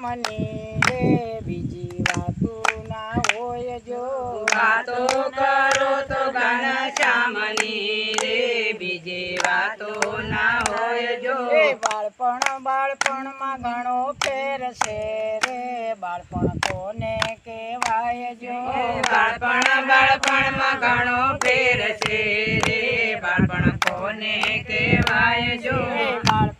Money રે બીજી વાતો ના હોય જો. વાતો કરો તો ઘનશ્યામની રે. બીજી વાતો ના હોય જો. બાળપણ બાળપણમાં ઘણો ફેર છે રે. બાળપણ કોને કહેવાય જો? બાળપણ બાળપણમાં ઘણો ફેર છે રે. બાળપણ કોને કહેવાય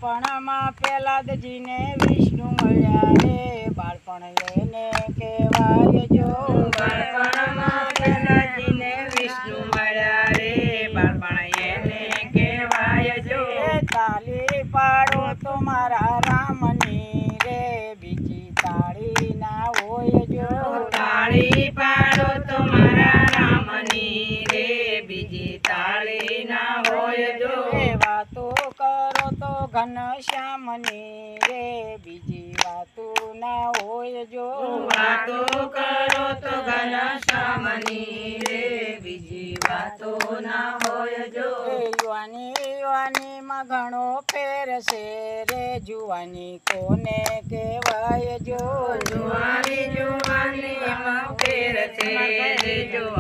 બાળપણમાં પ્રહલાદજીને વિષ્ણુ મળ્યા રે. બાળપણ એને કહેવાય જો. બાળપણમાં પ્રહલાદજીને વિષ્ણુ મળ્યા રે. બાળપણ એને કહેવાય જો. તાલી પાડો તો મારા રે. બીજી તાળી ના હોય જો. તાળી પાડો તો મારા રામની રે. બીજી કરો તો ઘનશ્યામની રે બીજી વાતું ના હોય જો. વાતો કરો તો ઘનશ્યામની રે બીજી વાતો ના હોય જો. યુવાની યુવાનીમાં ઘણો ફેર છે રે જુવાની કોને કહેવાય જો. જુવાની જુવાની એમાં ફેર છે રે જુવાની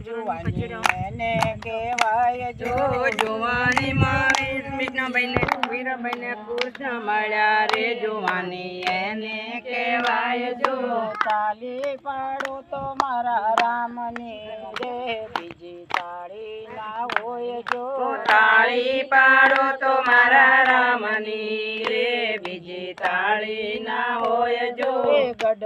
મળ્યા રે જુવાની એને કહેવાય જો જો જુવાની માં કૃષ્ણભાઈને વીરભાઈને કૃષ્ણ મળ્યા રે જુવાની. એને કહેવાય જો. તાલી પાડો તો મારા રામની રે. બીજી તાળી ના હોય જો. તાળી પાડો તો મારા રામની રે બીજી તાળી ના હોય જો. ગઢપણ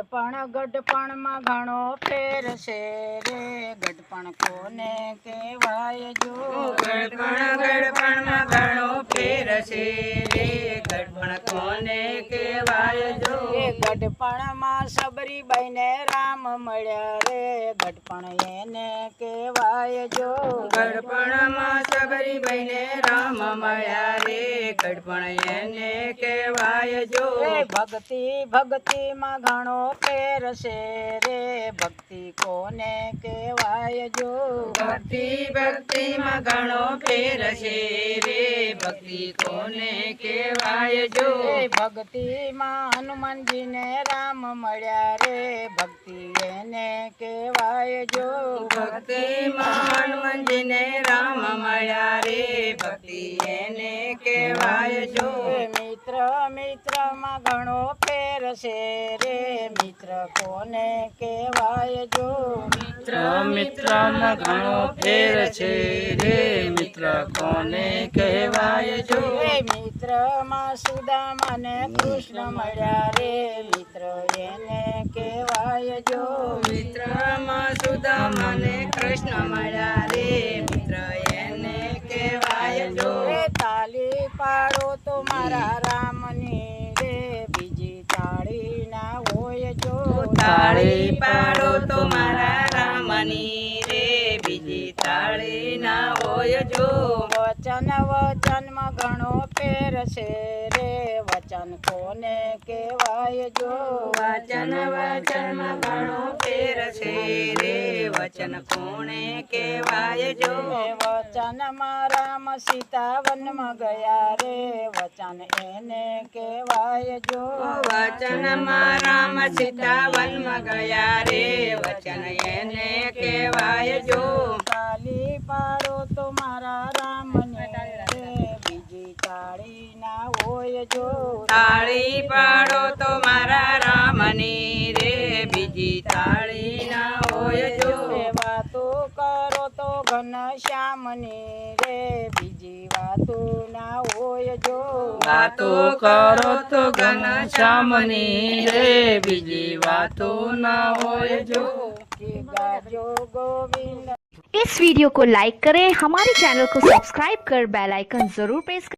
ગઢપણ ગઢપણમાં ઘણો ફેર છે રે ગઢપણ કોને કહેવાય જો? ગઢપણ ગઢપણમાં ઘણો ફેર છે રે ગડપણ કોને કહેવાય જો? ગઢપણમાં સબરીબાઈને રામ મળ્યા રે. ગઢપણ એને કહેવાય જો. ગડપણમાં સબરીબાઈને રામ મળ્યા રે. ગડપણ એને કહેવાય જો. ભક્તિ ભક્તિમાં ઘણો ફેર છે રે. ભક્તિ કોને કહેવાય જો? ભક્તિ ભક્તિમાં ઘણો ફેર છે રે. ભક્તિ કોને કહેવાય જો? ભક્તિમાં હનુમાનજીને રામ મળ્યા રે. ભક્તિ એને કહેવાય જો? ભક્તિમાં હનુમાનજીને રામ મળ્યા રે. ભક્તિ એને કહેવાય જો. એ મિત્ર મિત્રમાં ઘણો ફેર છે રે. મિત્ર કોને કહેવાય જો? મિત્ર મિત્રમાં ઘણો ફેર છે રે. મિત્ર કોને કહેવાય જો? મિત્રમાં મિત્રમાં સુદામાને કૃષ્ણ મળ્યા રે. મિત્ર એને કહેવાય જો? મિત્રમાં સુદામાને કૃષ્ણ મળ્યા રે. મિત્ર એને કહેવાય જો? તાલી પાડો તો મારા રામની રે. બીજી તાળી ના હોય જો તાળી પાડો તો મારા રામની રે. બીજી તાળી ના હોય જો વચન વચનમાં ઘણો ફેર છે રે વચન કોને કહેવાય જો વચન વચનમાં ઘણો ફેર છે રે વચન કોને કહેવાય જો વચનમાં રામ સીતા ગયા રે વચન એને કહેવાય જો વચનમાં રામ સીતા ગયા રે વચન એને કહેવાય જો કાલી પાડો તો મારા તાળી પાડો તો મારા રામની રે બીજી તાળી ના હોય જો એ વાતો કરો તો ઘનશ્યામની રે બીજી વાતો ના હોય જો વાતો કરો તો ઘનશ્યામની રે બીજી વાતો ના હોય જો કે ગાજો ગોવિંદ इस वीडियो को लाइक करें हमारे चैनल को सब्सक्राइब कर बेल आइकन जरूर प्रेस करें